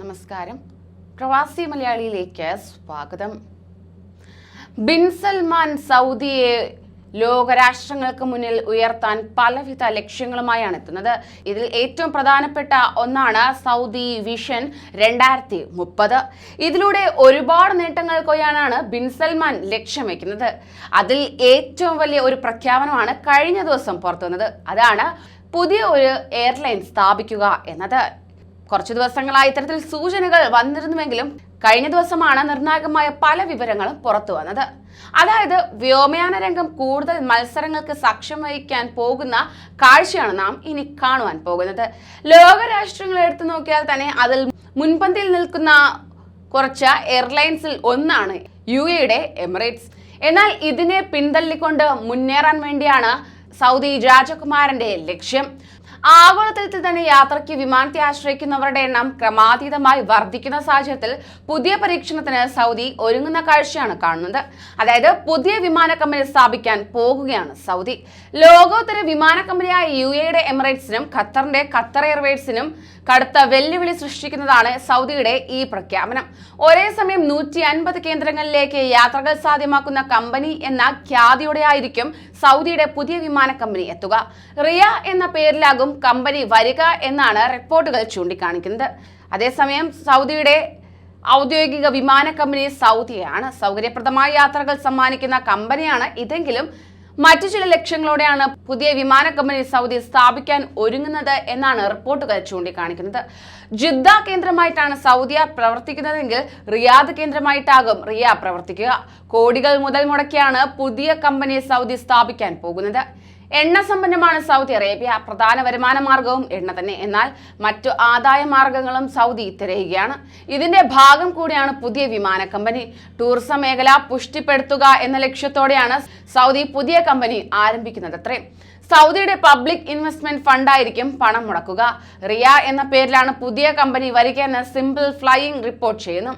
നമസ്കാരം. പ്രവാസി മലയാളിയിലേക്ക് സ്വാഗതം. ബിൻ സൽമാൻ സൗദിയെ ലോകരാഷ്ട്രങ്ങൾക്ക് മുന്നിൽ ഉയർത്താൻ പലവിധ ലക്ഷ്യങ്ങളുമായാണ് എത്തുന്നത്. ഇതിൽ ഏറ്റവും പ്രധാനപ്പെട്ട ഒന്നാണ് സൗദി വിഷൻ രണ്ടായിരത്തി മുപ്പത് ഇതിലൂടെ ഒരുപാട് നേട്ടങ്ങൾ കൊയ്യാനാണ് ബിൻ സൽമാൻ ലക്ഷ്യം വയ്ക്കുന്നത് അതിൽ ഏറ്റവും വലിയ ഒരു പ്രഖ്യാപനമാണ് കഴിഞ്ഞ ദിവസം പുറത്തുവന്നത്. അതാണ് പുതിയ ഒരു എയർലൈൻ സ്ഥാപിക്കുക എന്നത്. കുറച്ചു ദിവസങ്ങളായി ഇത്തരത്തിൽ സൂചനകൾ വന്നിരുന്നുവെങ്കിലും കഴിഞ്ഞ ദിവസമാണ് നിർണായകമായ പല വിവരങ്ങളും പുറത്തു വന്നത്. അതായത് വ്യോമയാന രംഗം കൂടുതൽ മത്സരങ്ങൾക്ക് സാക്ഷ്യം വഹിക്കാൻ പോകുന്ന കാഴ്ചയാണ് നാം ഇനി കാണുവാൻ പോകുന്നത്. ലോകരാഷ്ട്രങ്ങൾ എടുത്തു നോക്കിയാൽ തന്നെ അതിൽ മുൻപന്തിയിൽ നിൽക്കുന്ന കുറച്ച് എയർലൈൻസിൽ ഒന്നാണ് യു എയുടെ എമിറേറ്റ്സ്. എന്നാൽ ഇതിനെ പിന്തള്ളിക്കൊണ്ട് മുന്നേറാൻ വേണ്ടിയാണ് സൗദി രാജകുമാരന്റെ ലക്ഷ്യം. ആഗോളതലത്തിൽ തന്നെ യാത്രയ്ക്ക് വിമാനത്തെ ആശ്രയിക്കുന്നവരുടെ എണ്ണം ക്രമാതീതമായി വർദ്ധിക്കുന്ന സാഹചര്യത്തിൽ പുതിയ പരീക്ഷണത്തിന് സൗദി ഒരുങ്ങുന്ന കാഴ്ചയാണ് കാണുന്നത്. അതായത് പുതിയ വിമാന കമ്പനി സ്ഥാപിക്കാൻ പോകുകയാണ് സൗദി. ലോകോത്തര വിമാന കമ്പനിയായ യു എയുടെ എമിറേറ്റ്സിനും ഖത്തറിന്റെ ഖത്തർ എയർവേസിനും കടുത്ത വെല്ലുവിളി സൃഷ്ടിക്കുന്നതാണ് സൗദിയുടെ ഈ പ്രഖ്യാപനം. ഒരേ സമയം നൂറ്റി അൻപത് കേന്ദ്രങ്ങളിലേക്ക് യാത്രകൾ സാധ്യമാക്കുന്ന കമ്പനി എന്ന ഖ്യാതിയോടെ ആയിരിക്കും സൗദിയുടെ പുതിയ വിമാന കമ്പനി എത്തുക. റിയ എന്ന പേരിലാകും കമ്പനി വരിക എന്നാണ് റിപ്പോർട്ടുകൾ ചൂണ്ടിക്കാണിക്കുന്നത്. അതേസമയം സൗദിയുടെ ഔദ്യോഗിക വിമാന കമ്പനി സൗദിയാണ്. സൗകര്യപ്രദമായ യാത്രകൾ സമ്മാനിക്കുന്ന കമ്പനിയാണ് ഇതെങ്കിലും മറ്റു ചില ലക്ഷ്യങ്ങളോടെയാണ് പുതിയ വിമാന കമ്പനി സൗദി സ്ഥാപിക്കാൻ ഒരുങ്ങുന്നത് എന്നാണ് റിപ്പോർട്ടുകൾ ചൂണ്ടിക്കാണിക്കുന്നത്. ജിദ്ദ കേന്ദ്രമായിട്ടാണ് സൗദിയ പ്രവർത്തിക്കുന്നതെങ്കിൽ റിയാദ് കേന്ദ്രമായിട്ടാകും റിയ പ്രവർത്തിക്കുക. കോടികൾ മുതൽ മുടക്കിയാണ് പുതിയ കമ്പനി സൗദി സ്ഥാപിക്കാൻ പോകുന്നത്. എണ്ണ സമ്പന്നമാണ് സൗദി അറേബ്യ പ്രധാന വരുമാന മാർഗവും എണ്ണ തന്നെ. എന്നാൽ മറ്റു ആദായ മാർഗങ്ങളും സൗദി തിരയുകയാണ്. ഇതിന്റെ ഭാഗം കൂടിയാണ് പുതിയ വിമാന കമ്പനി. ടൂറിസം മേഖല പുഷ്ടിപ്പെടുത്തുക എന്ന ലക്ഷ്യത്തോടെയാണ് സൗദി പുതിയ കമ്പനി ആരംഭിക്കുന്നത് അത്രേ. സൗദിയുടെ പബ്ലിക് ഇൻവെസ്റ്റ്മെന്റ് ഫണ്ടായിരിക്കും പണം മുടക്കുക. റിയ എന്ന പേരിലാണ് പുതിയ കമ്പനി വരികയെന്ന് സിമ്പിൾ ഫ്ലൈയിങ് റിപ്പോർട്ട് ചെയ്യുന്നു.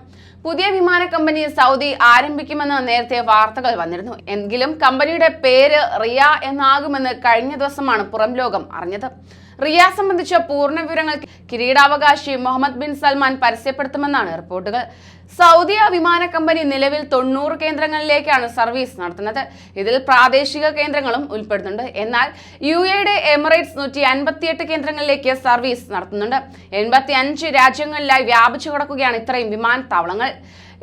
പുതിയ വിമാന കമ്പനി സൗദി ആരംഭിക്കുമെന്ന് നേരത്തെ വാർത്തകൾ വന്നിരുന്നു. എങ്കിലും കമ്പനിയുടെ പേര് റിയ എന്നാകുമെന്ന് കഴിഞ്ഞ ദിവസമാണ് പുറം ലോകം അറിഞ്ഞത്. റിയ സംബന്ധിച്ച പൂർണ വിവരങ്ങൾ കിരീടാവകാശി മുഹമ്മദ് ബിൻ സൽമാൻ പരസ്യപ്പെടുത്തുമെന്നാണ് റിപ്പോർട്ടുകൾ. സൗദിയ വിമാന കമ്പനി നിലവിൽ തൊണ്ണൂറ് കേന്ദ്രങ്ങളിലേക്കാണ് സർവീസ് നടത്തുന്നത്. ഇതിൽ പ്രാദേശിക കേന്ദ്രങ്ങളും ഉൾപ്പെടുന്നുണ്ട്. എന്നാൽ യു എയുടെ എമിറേറ്റ്സ് നൂറ്റി അൻപത്തിയെട്ട് കേന്ദ്രങ്ങളിലേക്ക് സർവീസ് നടത്തുന്നുണ്ട്. എൺപത്തി അഞ്ച് രാജ്യങ്ങളിലായി വ്യാപിച്ചു കിടക്കുകയാണ് ഇത്രയും വിമാനത്താവളങ്ങൾ.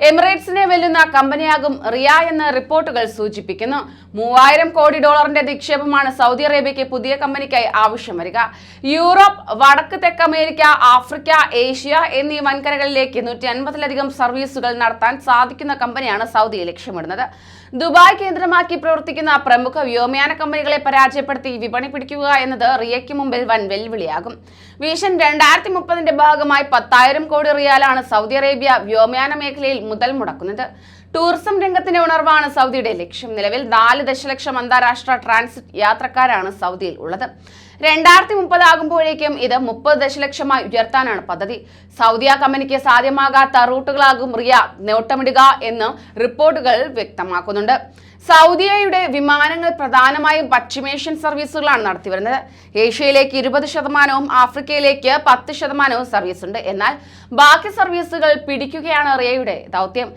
എമിറേറ്റ്സിനെ വെല്ലുന്ന കമ്പനിയാകും റിയ എന്ന റിപ്പോർട്ടുകൾ സൂചിപ്പിക്കുന്നു. മൂവായിരം കോടി ഡോളറിന്റെ നിക്ഷേപമാണ് സൗദി അറേബ്യയ്ക്ക് പുതിയ കമ്പനിക്കായി ആവശ്യം വരിക. യൂറോപ്പ് വടക്ക് തെക്ക് അമേരിക്ക ആഫ്രിക്ക ഏഷ്യ എന്നീ വൻകരകളിലേക്ക് നൂറ്റി അൻപതിലധികം സർവീസുകൾ നടത്താൻ സാധിക്കുന്ന കമ്പനിയാണ് സൗദിയെ ലക്ഷ്യമിടുന്നത്. ദുബായ് കേന്ദ്രമാക്കി പ്രവർത്തിക്കുന്ന പ്രമുഖ വ്യോമയാന കമ്പനികളെ പരാജയപ്പെടുത്തി വിപണി പിടിക്കുക എന്നത് റിയയ്ക്ക് മുമ്പിൽ വൻ വെല്ലുവിളിയാകും. വിഷൻ രണ്ടായിരത്തി മുപ്പതിന്റെ ഭാഗമായി പത്തായിരം കോടി റിയാലാണ് സൗദി അറേബ്യ വ്യോമയാന മേഖലയിൽ മുതൽ മുടക്കുന്നത്. ടൂറിസം രംഗത്തിന്റെ ഉണർവാണ് സൗദിയുടെ ലക്ഷ്യം. നിലവിൽ നാല് ദശലക്ഷം അന്താരാഷ്ട്ര ട്രാൻസിറ്റ് യാത്രക്കാരാണ് സൗദിയിൽ ഉള്ളത്. രണ്ടായിരത്തി മുപ്പതാകുമ്പോഴേക്കും ഇത് മുപ്പത് ദശലക്ഷമായി ഉയർത്താനാണ് പദ്ധതി. സൗദിയ കമ്പനിക്ക് സാധ്യമാകാത്ത റൂട്ടുകളാകും റിയ നേട്ടമിടുക എന്ന് റിപ്പോർട്ടുകൾ വ്യക്തമാക്കുന്നുണ്ട് സൗദിയയുടെ വിമാനങ്ങൾ പ്രധാനമായും പശ്ചിമേഷ്യൻ സർവീസുകളാണ് നടത്തിവരുന്നത് ഏഷ്യയിലേക്ക് ഇരുപത് ശതമാനവും ആഫ്രിക്കയിലേക്ക് പത്ത് ശതമാനവും സർവീസ് ഉണ്ട്. എന്നാൽ ബാക്കി സർവീസുകൾ പിടിക്കുകയാണ് റിയയുടെ ദൗത്യം.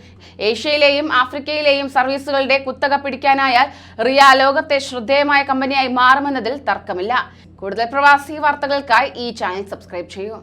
ഏഷ്യയിലെയും ആഫ്രിക്കയിലെയും സർവീസുകളുടെ കുത്തക പിടിക്കാനായാൽ റിയ ലോകത്തെ ശ്രദ്ധേയമായ കമ്പനിയായി മാറുമെന്നതിൽ തർക്കമില്ല. കൂടുതൽ പ്രവാസി വാർത്തകൾക്കായി ഈ ചാനൽ സബ്സ്ക്രൈബ് ചെയ്യൂ.